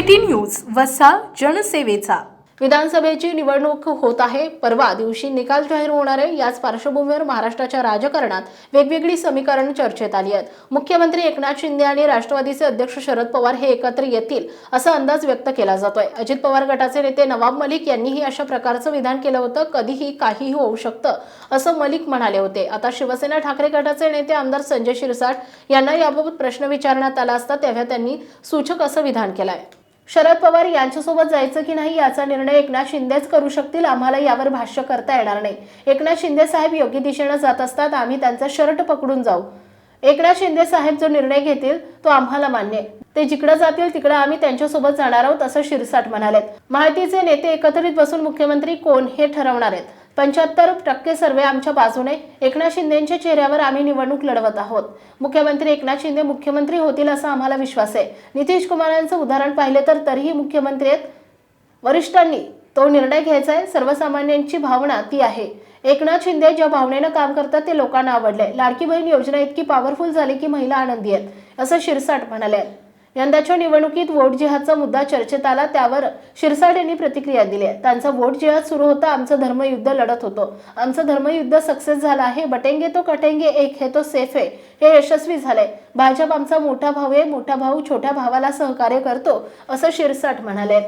City news वसा जनसेवेचा. विधानसभेची निवडणूक होत आहे. परवा दिवशी निकाल जाहीर होणार आहे. याच पार्श्वभूमीवर महाराष्ट्राच्या राजकारणात वेगवेगळी समीकरण चर्चेत आली आहेत. मुख्यमंत्री एकनाथ शिंदे आणि राष्ट्रवादीचे अध्यक्ष शरद पवार हे एकत्र येतील असा अंदाज व्यक्त केला जातोय. अजित पवार गटाचे नेते नवाब मलिक यांनीही अशा प्रकारचं विधान केलं होतं. कधीही काहीही होऊ शकतं असं मलिक म्हणाले होते. आता शिवसेना ठाकरे गटाचे नेते आमदार संजय शिरसाट यांना याबाबत प्रश्न विचारण्यात आला असता तेव्हा त्यांनी सूचक असं विधान केलंय. शरद पवार यांच्यासोबत जायचं की नाही याचा निर्णय एकनाथ शिंदेच करू शकतील? आम्हाला यावर भाष्य करता येणार नाही. एकनाथ शिंदे साहेब योग्य दिशेनं जात असतात. आम्ही त्यांचा शर्ट पकडून जाऊ. एकनाथ शिंदे साहेब जो निर्णय घेतील तो आम्हाला मान्य आहे. ते जिकडे जातील तिकडे आम्ही त्यांच्यासोबत जाणार आहोत असं शिरसाट म्हणाले माहितीचे नेते एकत्रित बसून मुख्यमंत्री कोण हे ठरवणार आहेत? पंच्याहत्तर टक्के सर्वे आमच्या बाजूने. एकनाथ शिंदेच्या चेहऱ्यावर आम्ही निवडणूक लढवत आहोत. मुख्यमंत्री एकनाथ शिंदे मुख्यमंत्री होतील असा आम्हाला विश्वास आहे. नितीश कुमारांचं उदाहरण पाहिले तर तरीही मुख्यमंत्री आहेत. वरिष्ठांनी तो निर्णय घ्यायचा आहे. सर्वसामान्यांची भावना ती आहे. एकनाथ शिंदे ज्या भावनेनं काम करतात ते लोकांना आवडले लाडकी बहीण योजना इतकी पॉवरफुल झाली की महिला आनंदी आहेत असं शिरसाट म्हणाले. यंदाच्या निवडणुकीत वोट जिहादचा मुद्दा चर्चेत आला त्यावर शिरसाट यांनी प्रतिक्रिया दिली. आहे त्यांचा वोट जिहाद सुरू होता आमचं धर्मयुद्ध लढत होतो. आमचं धर्मयुद्ध सक्सेस झालं आहे बटेंगे तो कटेंगे एक हे तो सेफ आहे हे यशस्वी झालंय. भाजप आमचा मोठा भाऊ आहे मोठा भाऊ छोट्या भावाला सहकार्य करतो असं शिरसाट म्हणाले.